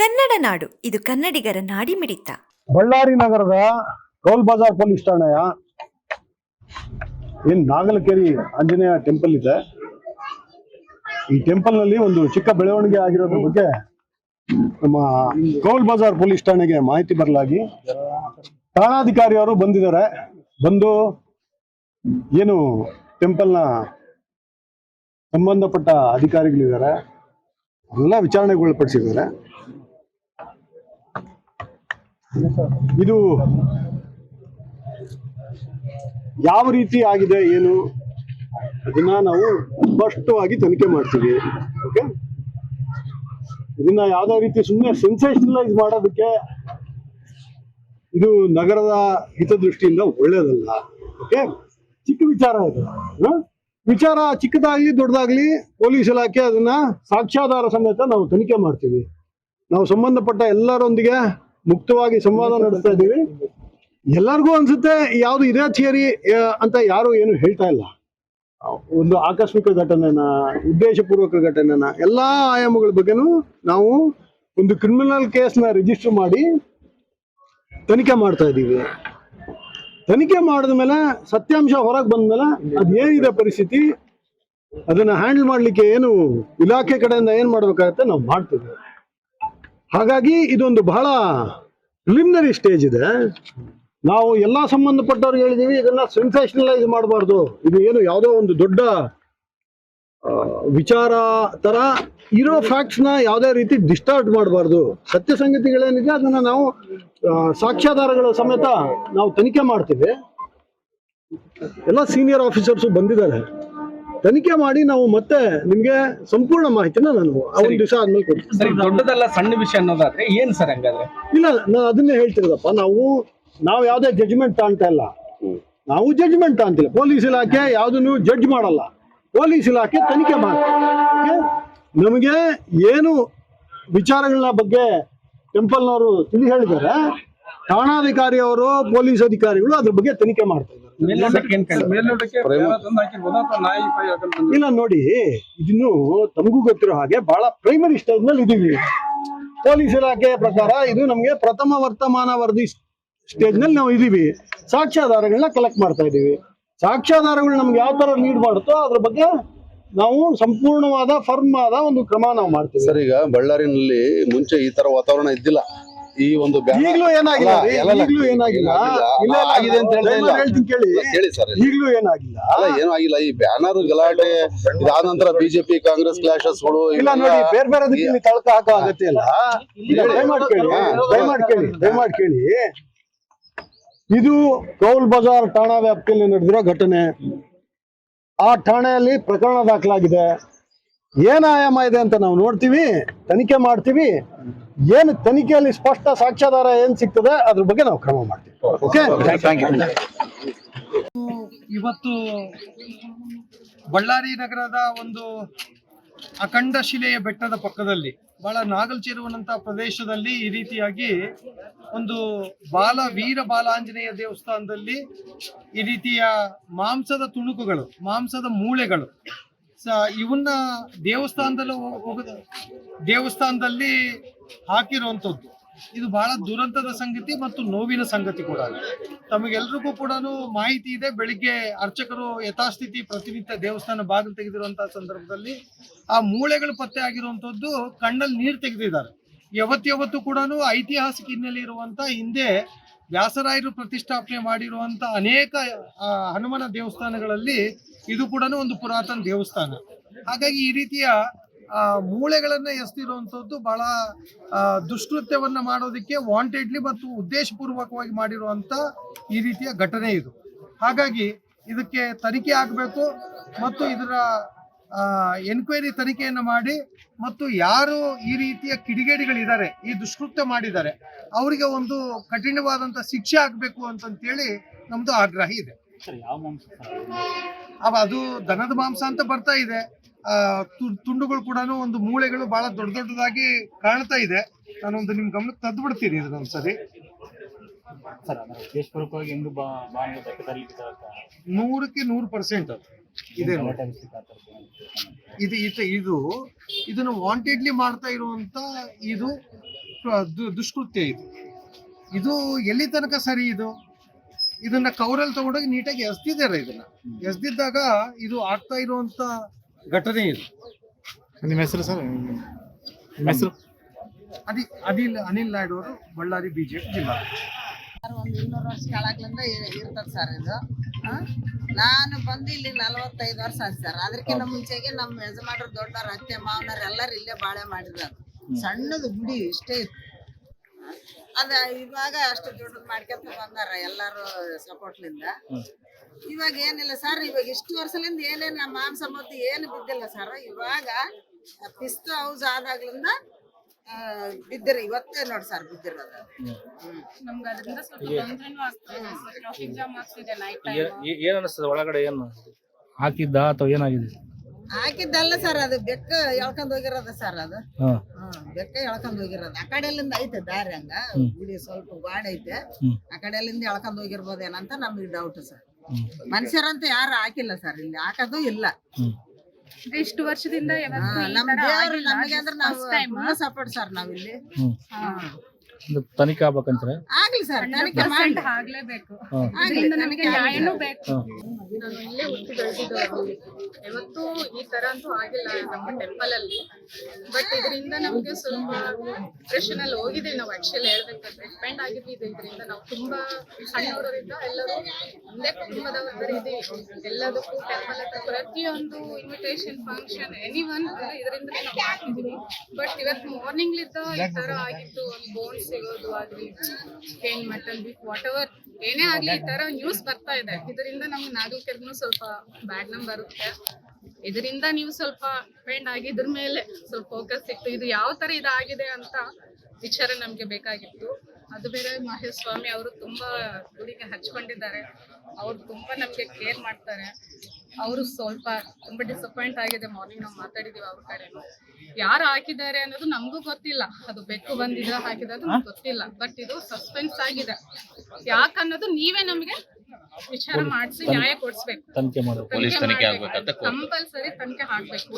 ಕನ್ನಡ ನಾಡು. ಇದು ಕನ್ನಡಿಗರ ನಾಡಿಮಿಡಿತ. ಬಳ್ಳಾರಿ ನಗರದ ಟೋಲ್ ಬಜಾರ್ ಪೊಲೀಸ್ ಠಾಣೆಯ ಏನ್ ನಾಗಲಕೇರಿ ಆಂಜನೇಯ ಟೆಂಪಲ್ ಇದೆ. ಈ ಟೆಂಪಲ್ನಲ್ಲಿ ಒಂದು ಚಿಕ್ಕ ಬೆಳವಣಿಗೆ ಆಗಿರೋದ್ರ ಬಗ್ಗೆ ನಮ್ಮ ಟೋಲ್ ಬಜಾರ್ ಪೊಲೀಸ್ ಠಾಣೆಗೆ ಮಾಹಿತಿ ಬರಲಾಗಿ ಠಾಣಾಧಿಕಾರಿಯವರು ಬಂದಿದ್ದಾರೆ. ಬಂದು ಏನು ಟೆಂಪಲ್ನ ಸಂಬಂಧಪಟ್ಟ ಅಧಿಕಾರಿಗಳಿದ್ದಾರೆ. ಎಲ್ಲ ವಿಚಾರಣೆಗೊಳಪಡಿಸಿದ್ದಾರೆ ಇದು ಯಾವ ರೀತಿ ಆಗಿದೆ, ಏನು? ಅದನ್ನ ನಾವು ಸ್ಪಷ್ಟವಾಗಿ ತನಿಖೆ ಮಾಡ್ತೀವಿ, ಓಕೆ? ಇದನ್ನ ಯಾವ್ದೇ ರೀತಿ ಸುಮ್ಮನೆ ಸೆನ್ಸೇಷನಲೈಸ್ ಮಾಡೋದಕ್ಕೆ ಇದು ನಗರದ ಹಿತದೃಷ್ಟಿಯಿಂದ ಒಳ್ಳೇದಲ್ಲ, ಓಕೆ? ಚಿಕ್ಕ ವಿಚಾರ ಇದು? ವಿಚಾರ ಚಿಕ್ಕದಾಗ್ಲಿ ದೊಡ್ಡದಾಗ್ಲಿ ಪೊಲೀಸ್ ಇಲಾಖೆ ಅದನ್ನ ಸಾಕ್ಷ್ಯಾಧಾರ ಸಮೇತ ನಾವು ತನಿಖೆ ಮಾಡ್ತೀವಿ. ನಾವು ಸಂಬಂಧಪಟ್ಟ ಎಲ್ಲರೊಂದಿಗೆ ಮುಕ್ತವಾಗಿ ಸಂವಾದ ನಡೆಸ್ತಾ ಇದ್ದೀವಿ. ಎಲ್ಲರಿಗೂ ಅನ್ಸುತ್ತೆ ಯಾವ್ದು ಇದೇ ಥಿಯರಿ ಅಂತ ಯಾರು ಏನು ಹೇಳ್ತಾ ಇಲ್ಲ. ಒಂದು ಆಕಸ್ಮಿಕ ಘಟನೆನ, ಉದ್ದೇಶಪೂರ್ವಕ ಘಟನೆನ, ಎಲ್ಲಾ ಆಯಾಮಗಳ ಬಗ್ಗೆನೂ ನಾವು ಒಂದು ಕ್ರಿಮಿನಲ್ ಕೇಸ್ನ ರಿಜಿಸ್ಟರ್ ಮಾಡಿ ತನಿಖೆ ಮಾಡ್ತಾ ಇದ್ದೀವಿ. ತನಿಖೆ ಮಾಡಿದ ಮೇಲೆ, ಸತ್ಯಾಂಶ ಹೊರಗೆ ಬಂದ್ಮೇಲೆ ಅದ್ ಏನಿದೆ ಪರಿಸ್ಥಿತಿ, ಅದನ್ನ ಹ್ಯಾಂಡಲ್ ಮಾಡ್ಲಿಕ್ಕೆ ಏನು ಇಲಾಖೆ ಕಡೆಯಿಂದ ಏನ್ ಮಾಡ್ಬೇಕಾಗತ್ತೆ ನಾವು ಮಾಡ್ತೀವಿ ಹಾಗಾಗಿ ಇದೊಂದು ಬಹಳ ಪ್ರಿಲಿಮಿನರಿ ಸ್ಟೇಜ್ ಇದೆ. ನಾವು ಎಲ್ಲಾ ಸಂಬಂಧಪಟ್ಟವ್ರಿಗೆ ಹೇಳಿದೀವಿ, ಇದನ್ನ ಸೆನ್ಸೇಷನಲೈಸ್ ಮಾಡಬಾರ್ದು. ಇದು ಏನು ಯಾವುದೋ ಒಂದು ದೊಡ್ಡ ವಿಚಾರ ತರ ಇರೋ ಫ್ಯಾಕ್ಟ್ಸ್ನ ಯಾವುದೇ ರೀತಿ ಡಿಸ್ಟಾರ್ಟ್ ಮಾಡಬಾರ್ದು. ಸತ್ಯ ಸಂಗತಿಗಳೇನಿದೆ, ಅದನ್ನ ನಾವು ಸಾಕ್ಷ್ಯಾಧಾರಗಳ ಸಮೇತ ನಾವು ತನಿಖೆ ಮಾಡ್ತೀವಿ. ಎಲ್ಲ ಸೀನಿಯರ್ ಆಫೀಸರ್ಸ್ ಬಂದಿದ್ದಾರೆ. ತನಿಖೆ ಮಾಡಿ ನಾವು ಮತ್ತೆ ನಿಮ್ಗೆ ಸಂಪೂರ್ಣ ಮಾಹಿತಿನ ನಾನು ಒಂದು ದಿವಸ ಆದ್ಮೇಲೆ ಕೊಡ್ತೀನಿ. ಸರಿ ದೊಡ್ಡದಲ್ಲ ಸಣ್ಣ ವಿಷಯ ಅನ್ನೋದಾದ್ರೆ ಏನ್ ಸರ್ ಹಂಗಾದ್ರೆ? ಇಲ್ಲ ನಾನು ಅದನ್ನೇ ಹೇಳ್ತಿರೋದಪ್ಪ. ನಾವು ನಾವು ಯಾವ್ದೇ ಜಡ್ಜ್ಮೆಂಟ್ ತಾಂತಾ ಇಲ್ಲ. ನಾವು ಜಡ್ಜ್ಮೆಂಟ್ ತಾಂತಿಲ್ಲ ಪೊಲೀಸ್ ಇಲಾಖೆ ಯಾವ್ದನ್ನು ಜಡ್ಜ್ ಮಾಡಲ್ಲ. ಪೊಲೀಸ್ ಇಲಾಖೆ ತನಿಖೆ ಮಾಡ್ತಾರೆ ನಮಗೆ ಏನು ವಿಚಾರಗಳ ಬಗ್ಗೆ ಟೆಂಪಲ್ನವರು ತಿಳಿ ಹೇಳಿದ್ದಾರೆ. ಠಾಣಾಧಿಕಾರಿಯವರು ಪೊಲೀಸ್ ಅಧಿಕಾರಿಗಳು ಅದ್ರ ಬಗ್ಗೆ ತನಿಖೆ ಮಾಡ್ತಾ ಇಲ್ಲ ನೋಡಿ ಇದನ್ನು ತಮಗೂ ಗೊತ್ತಿರೋ ಹಾಗೆ ಬಹಳ ಪ್ರೈಮರಿ ಸ್ಟೇಜ್ನಲ್ಲಿ ಇದೀವಿ ಪೊಲೀಸ್ ಇಲಾಖೆ ಪ್ರಕಾರ ಇದು ನಮಗೆ ಪ್ರಥಮ ವರ್ತಮಾನ ವರದಿ ಸ್ಟೇಜ್ನಲ್ಲಿ ನಾವು ಇದೀವಿ ಸಾಕ್ಷ್ಯಾಧಾರಗಳನ್ನ ಕಲೆಕ್ಟ್ ಮಾಡ್ತಾ ಇದೀವಿ ಸಾಕ್ಷ್ಯಾಧಾರಗಳು ನಮ್ಗೆ ಯಾವ ತರ ನೀಡ್ ಮಾಡುತ್ತೋ ಅದ್ರ ಬಗ್ಗೆ ನಾವು ಸಂಪೂರ್ಣವಾದ ಫರ್ಮ್ ಆದ ಒಂದು ಕ್ರಮ ನಾವು ಮಾಡ್ತೀವಿ. ಸರ್ ಈಗ ಬಳ್ಳಾರಿನಲ್ಲಿ ಮುಂಚೆ ಈ ತರ ವಾತಾವರಣ ಇದ್ದಿಲ್ಲ. ಈ ಒಂದು ಈಗಲೂ ಏನಾಗಿಲ್ಲ ಈಗ್ಲೂ ಏನಾಗಿಲ್ಲ. ಇಲ್ಲ, ಆಗಿದೆ ಅಂತ ಹೇಳ್ತೀನಿ ಕೇಳಿ. ಕೇಳಿ ಸರ್ ಈಗಲೂ ಏನಾಗಿಲ್ಲ? ಅಲ್ಲ ಏನೂ ಆಗಿಲ್ಲ. ಈ ಬ್ಯಾನರ್ ಗಲಾಟೆ ಇದಾದ ನಂತರ ಬಿಜೆಪಿ ಕಾಂಗ್ರೆಸ್ ಕ್ಲಾಶಸ್ಗಳು ಇಲ್ಲ ನೋಡಿ ಬೇರೆ ಬೇರೆ ದಿಕ್ಕಿನಲ್ಲಿ ತಳಕ ಹಾಕೋ ಅಗತ್ಯ ಇಲ್ಲ. ದಯಮಾಡಿ ಕೇಳಿ ದಯಮಾಡಿ ಕೇಳಿ ದಯಮಾಡಿ ಕೇಳಿ. ಇದು ಕೌಲ್ ಬಜಾರ್ ಠಾಣಾ ವ್ಯಾಪ್ತಿಯಲ್ಲಿ ನಡೆದಿರೋ ಘಟನೆ. ಆ ಠಾಣೆಯಲ್ಲಿ ಪ್ರಕರಣ ದಾಖಲಾಗಿದೆ. ಏನ್ ಆಯಾಮ ಇದೆ ಅಂತ ನಾವು ನೋಡ್ತೀವಿ ತನಿಖೆ ಮಾಡ್ತೀವಿ. ಏನು ತನಿಖೆಯಲ್ಲಿ ಸ್ಪಷ್ಟ ಸಾಕ್ಷ್ಯಾಧಾರ ಏನ್ ಸಿಗ್ತದೆ ಅದ್ರ ಬಗ್ಗೆ ನಾವು ಕ್ರಮ ಮಾಡ್ತೀವಿ. ಓಕೆ ಇವತ್ತು ಬಳ್ಳಾರಿ ನಗರದ ಒಂದು ಅಖಂಡ ಶಿಲೆಯ ಬೆಟ್ಟದ ಪಕ್ಕದಲ್ಲಿ ಬಹಳ ನಾಗಲ್ಚೆರುವನಂತ ಪ್ರದೇಶದಲ್ಲಿ ಈ ರೀತಿಯಾಗಿ ಒಂದು ಬಾಲ ವೀರ ಬಾಲಾಂಜನೇಯ ದೇವಸ್ಥಾನದಲ್ಲಿ ಈ ರೀತಿಯ ಮಾಂಸದ ತುಣುಕುಗಳು ಮಾಂಸದ ಮೂಳೆಗಳು ಸ ಇವನ್ನ ದೇವಸ್ಥಾನದಲ್ಲಿ ಹೋಗ ಹೋಗದ ದೇವಸ್ಥಾನದಲ್ಲಿ ಹಾಕಿರುವಂಥದ್ದು. ಇದು ಬಹಳ ದುರಂತದ ಸಂಗತಿ ಮತ್ತು ನೋವಿನ ಸಂಗತಿ ಕೂಡ ತಮಗೆಲ್ರಿಗೂ ಕೂಡ ಮಾಹಿತಿ ಇದೆ. ಬೆಳಿಗ್ಗೆ ಅರ್ಚಕರು ಯಥಾಸ್ಥಿತಿ ಪ್ರತಿನಿತ್ಯ ದೇವಸ್ಥಾನ ಬಾಗಿಲು ತೆಗೆದಿರುವಂತಹ ಸಂದರ್ಭದಲ್ಲಿ ಆ ಮೂಳೆಗಳು ಪತ್ತೆ ಆಗಿರುವಂತದ್ದು ಕಣ್ಣಲ್ಲಿ ನೀರು ತೆಗೆದಿದ್ದಾರೆ. ಯಾವತ್ತು ಕೂಡ ಐತಿಹಾಸಿಕ ಹಿನ್ನೆಲೆ ಇರುವಂತ ಹಿಂದೆ ವ್ಯಾಸರಾಯರು ಪ್ರತಿಷ್ಠಾಪನೆ ಮಾಡಿರುವಂತ ಅನೇಕ ಹನುಮನ ದೇವಸ್ಥಾನಗಳಲ್ಲಿ ಇದು ಕೂಡ ಒಂದು ಪುರಾತನ ದೇವಸ್ಥಾನ. ಹಾಗಾಗಿ ಈ ರೀತಿಯ ಮೂಳೆಗಳನ್ನ ಎಸ್ತಿರುವಂಥದ್ದು ಬಹಳ ದುಷ್ಕೃತ್ಯವನ್ನು ಮಾಡೋದಕ್ಕೆ ವಾಂಟೆಡ್ಲಿ ಮತ್ತು ಉದ್ದೇಶಪೂರ್ವಕವಾಗಿ ಮಾಡಿರುವಂಥ ಈ ರೀತಿಯ ಘಟನೆ ಇದು. ಹಾಗಾಗಿ ಇದಕ್ಕೆ ತನಿಖೆ ಆಗಬೇಕು ಮತ್ತು ಇದರ ಎನ್ಕ್ವೈರಿ ತನಿಖೆಯನ್ನು ಮಾಡಿ ಮತ್ತು ಯಾರು ಈ ರೀತಿಯ ಕಿಡಿಗೇಡಿಗಳಿದ್ದಾರೆ ಈ ದುಷ್ಕೃತ್ಯ ಮಾಡಿದ್ದಾರೆ ಅವರಿಗೆ ಒಂದು ಕಠಿಣವಾದಂತ ಶಿಕ್ಷೆ ಆಗಬೇಕು ಅಂತಂತೇಳಿ ನಮ್ಮದು ಆಗ್ರಹ ಇದೆ. ಅವ ಅದು ದನದ ಮಾಂಸ ಅಂತ ಬರ್ತಾ ಇದೆ. ತುಂಡುಗಳು ಕೂಡ ಒಂದು ಮೂಳೆಗಳು ಬಹಳ ದೊಡ್ಡ ದೊಡ್ಡದಾಗಿ ಕಾಣ್ತಾ ಇದೆ. ನಾನು ಒಂದು ನಿಮ್ ಗಮನಕ್ಕೆ ತದ್ದು ಬಿಡ್ತೀನಿ ಇದನ್ನೊಂದ್ಸರಿ ನೂರಕ್ಕೆ ನೂರು ಪರ್ಸೆಂಟ್ ಅದು. ಇದೆ ಇದು ಇದು ಇದು ಇದನ್ನು ವಾಂಟೆಡ್ಲಿ ಮಾಡ್ತಾ ಇರುವಂತ ಇದು ದುಷ್ಕೃತ್ಯ ಇದು. ಇದು ಎಲ್ಲಿ ತನಕ ಸರಿ ಇದು? ಇದನ್ನ ಕವರಲ್ಲಿ ತಗೊಂಡೋಗಿ ನೀಟಾಗಿ ಎಸ್ದಿದ್ದಾರೆ ಇದನ್ನ. ಎಸ್ದಿದ್ದಾಗ ಇದು ಆಗ್ತಾ ಇರುವಂತ ಘಟನೆ ಇದು. ನಿಮ್ಮ ಹೆಸರು ಸರ್? ನಿಮ್ಮ ಹೆಸರು? ಅದಿ ಅನಿಲ್ ಅನಿಲ್ ನಾಯ್ಡು ಅವರು ಬಳ್ಳಾರಿ ಬಿಜೆಪಿ ಜಿಲ್ಲಾ. ಸರ್ ಒಂದು ಇನ್ನೂರು ವರ್ಷ ಕೆಳಗ್ಲಿಂದ ಇರ್ತದೆ ಸರ್ ಇದು? ನಾನು ಬಂದು ಇಲ್ಲಿ ನಲವತ್ತೈದು ವರ್ಷ ಆಯ್ತು ಸರ್. ಅದಕ್ಕಿಂತ ಮುಂಚೆಗೆ ನಮ್ಮ ಯಜಮಾನರು ದೊಡ್ಡವ್ರ ಅತ್ತೆ ಮಾವನವ್ರು ಎಲ್ಲರೂ ಇಲ್ಲೇ ಬಾಳೆ ಮಾಡಿದ್ರು ಸಣ್ಣದು ಗುಡಿ ಇಷ್ಟೇ ಇತ್ತು. ಅದ ಇವಾಗ ಅಷ್ಟು ದೊಡ್ಡದು ಮಾಡ್ಕೊಂತ ಬಂದಾರ ಎಲ್ಲಾರು ಸಪೋರ್ಟ್ಲಿಂದ ಇವಾಗ ಏನಿಲ್ಲ ಸರ್ ಇವಾಗ ಇಷ್ಟು ವರ್ಷಲಿಂದ ಏನೇನು ಮಾಂಸ ಮತ್ತು ಏನು ಬಿದ್ದಿಲ್ಲ ಸರ್ ಇವಾಗ ಪಿಸ್ತು ಹೌಸ್ ಆದಾಗ್ಲಿಂದ ಆ, ಬಿದ್ದಿರ ಇವತ್ತೇ ನೋಡಿ ಸರ್ ಬಿದ್ದಿರೋದು. ನಮ್ಗೆ ಅದರಿಂದ ಸ್ವಲ್ಪ ತೊಂದ್ರೆನೂ ಆಗ್ತಿದೆ ಸ್ವಲ್ಪ ಟ್ರಾಫಿಕ್ ಜಾಮ್ ಆಗ್ತಿದೆ ನೈಟ್ ಟೈಮ್ ಏನ್ ಅನಿಸ್ತದೆ ಒಳಗಡೆ ಏನು? ಹಾಕಿದ್ದ ಅಥವಾ ಏನಾಗಿದೆ? ಹಾಕಿದ್ದಲ್ಲ ಸರ್ ಅದು ಬೆಕ್ಕ ಎಳ್ಕೊಂಡ್ ಹೋಗಿರೋದ ಸರ್ ಅದು. ಹಾ. ಬೆಕ್ಕ ಎಳ್ಕೊಂಡ್ ಹೋಗಿರೋದು. ಆ ಕಡೆಲಿಂದ ಐತೆ ದಾರಿ ಹಂಗ. ಗುಡಿ ಸ್ವಲ್ಪ ಗಾಡ್ ಐತೆ. ಆ ಕಡೆಲಿಂದ ಎಳ್ಕೊಂಡ್ ಹೋಗಿರ್ಬೋದೇನಂತ ನಮಗೆ ಡೌಟ್ ಸರ್. ಮನುಷ್ಯರಂತ ಯಾರು ಹಾಕಿಲ್ಲ ಸರ್ ಇಲ್ಲಿ. ಹಾಕೋದು ಇಲ್ಲ. ಹ್ಮ್. ಇಷ್ಟು ವರ್ಷದಿಂದ ಹಾ, ಯಾವತ್ತೂ ಈ ನಮ್ ತರ ದೇವ್ರು ಆಗಿಲ್ಲ. ನಮಗೆ ಅಂದ್ರೆ ನಾವು First time. ಸಪೋರ್ಟ್ ಸರ್ ನಾವಿಲ್ಲಿ ಹ್ಮ್. ಇದು ತನಿಖೆ ಆಗ್ಬೇಕಂತಾರೆ? ಆಗ್ಲಿ ಸರ್ ತನಿಖೆ 100% ಮಾಡ್ಲಿ. ಆಗ್ಲೇಬೇಕು. ಹಾ. ನಮಗೆ ನ್ಯಾಯನೂ ಬೇಕು. ಹಾ. ನಾನು ಇಲ್ಲೇ ಹುಟ್ಟಿ ಬೆಳೆದಿದ್ದು ಯಾವತ್ತೂ ಈ ತರ ಅಂತೂ ಆಗಿಲ್ಲ ನಮ್ಮ ಟೆಂಪಲ್ ಅಲ್ಲಿ. ಬಟ್ ಇದರಿಂದ ನಮ್ಗೆ ಸ್ವಲ್ಪ ಡಿಪ್ರೆಷನ್ ಅಲ್ಲಿ ಹೋಗಿದೆ ನಾವು ಆಕ್ಚುಲಿ ಹೇಳ್ಬೇಕಂದ್ರೆ. ಡಿಪೆಂಡ್ ಆಗಿದ್ವಿ ಇದರಿಂದ. ನಾವು ತುಂಬಾ ಸಣ್ಣವರಿಂದ ಎಲ್ಲರೂ ಒಂದೇ ಕುಟುಂಬದವರ ಇದೀವಿ ಎಲ್ಲದಕ್ಕೂ ಟೆಂಪಲ್ ಹತ್ರ ಪ್ರತಿಯೊಂದು ಇನ್ವಿಟೇಷನ್ ಫಂಕ್ಷನ್ ಎನಿ ಒನ್ ಇದರಿಂದ ನಾವು ಮಾಡ್ತಿದೀವಿ ಬಟ್ ಇವತ್ತು ಮಾರ್ನಿಂಗ್ ಲಿದ್ದ ಈ ತರ ಆಗಿತ್ತು. ಒಂದು ಬೋನ್ ಸಿಗೋದು ಆಗ್ಲಿ chicken mutton beef whatever ಏನೇ ಆಗ್ಲಿ ಈ ತರ ನ್ಯೂಸ್ ಬರ್ತಾ ಇದೆ. ಇದರಿಂದ ನಮ್ಗೆ ನಾಗರಿಕರಿಗೂ ಸ್ವಲ್ಪ ಬ್ಯಾಡ್ ನಮ್ ಬರುತ್ತೆ. ಇದರಿಂದ ನೀವು ಸ್ವಲ್ಪ ಡಿಪೆಂಡ್ ಆಗಿ ಇದ್ರ ಮೇಲೆ ಸ್ವಲ್ಪ ಫೋಕಸ್ ಇಟ್ಟು ಇದು ಯಾವ ತರ ಇದಾಗಿದೆ ಅಂತ ವಿಚಾರ ನಮ್ಗೆ ಬೇಕಾಗಿತ್ತು. ಅದು ಬೇರೆ ಮಹೇಶ್ ಸ್ವಾಮಿ ಅವರು ತುಂಬಾ ಗುಡಿಗೆ ಹಚ್ಕೊಂಡಿದ್ದಾರೆ. ಅವ್ರು ತುಂಬಾ ನಮ್ಗೆ ಕೇರ್ ಮಾಡ್ತಾರೆ. ಅವರು ಸ್ವಲ್ಪ ತುಂಬಾ ಡಿಸಪಾಯಿಂಟ್ ಆಗಿದೆ ಮಾರ್ನಿಂಗ್ ನಾವು ಮಾತಾಡಿದೀವಿ ಅವ್ರ ಕಡೆ. ಯಾರು ಹಾಕಿದ್ದಾರೆ ಅನ್ನೋದು ನಮಗೂ ಗೊತ್ತಿಲ್ಲ. ಅದು ಬೆಕ್ಕು ಬಂದಿದ ಹಾಕಿದ ಗೊತ್ತಿಲ್ಲ. ಬಟ್ ಇದು ಸಸ್ಪೆನ್ಸ್ ಆಗಿದೆ. ಯಾಕನ್ನೋದು ನೀವೇ ನಮಗೆ ವಿಚಾರ ಮಾಡಿಸಿ ನ್ಯಾಯ ಕೊಡಿಸ್ಬೇಕು. ತನಿಖೆ ಮಾಡಬೇಕು. ಕಂಪಲ್ಸರಿ ತನಿಖೆ ಆಗಬೇಕು.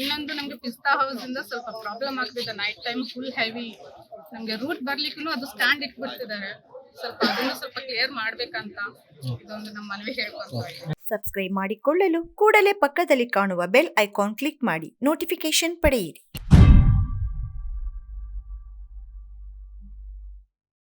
ಇನ್ನೊಂದು ನಮಗೆ ಪಿಸ್ತಾ ಹೌಸ್ ಇಂದ ಸ್ವಲ್ಪ ಪ್ರಾಬ್ಲಮ್ ಆಗ್ತಿದೆ. ನೈಟ್ ಟೈಮ್ ಫುಲ್ ಹೆವಿ ನಮ್ಗೆ ರೂಟ್ ಬರ್ಲಿಕ್ಕೂ ಅದು ಸ್ಟ್ಯಾಂಡ್ ಇಟ್ಬಿಡ್ತಿದ್ದಾರೆ. ಸ್ವಲ್ಪ ಅದನ್ನು ಸ್ವಲ್ಪ ಕ್ಲಿಯರ್ ಮಾಡ್ಬೇಕಂತ ಇದೊಂದು ನಮ್ಮ ಮನವಿ ಹೇಳ್ಕೊಂತ ಸಬ್ಸ್ಕ್ರೈಬ್ ಮಾಡಿಕೊಳ್ಳಲು ಕೂಡಲೇ ಪಕ್ಕದಲ್ಲಿ ಕಾಣುವ ಬೆಲ್ ಐಕಾನ್ ಕ್ಲಿಕ್ ಮಾಡಿ. ನೋಟಿಫಿಕೇಶನ್ ಪಡೆಯಿರಿ.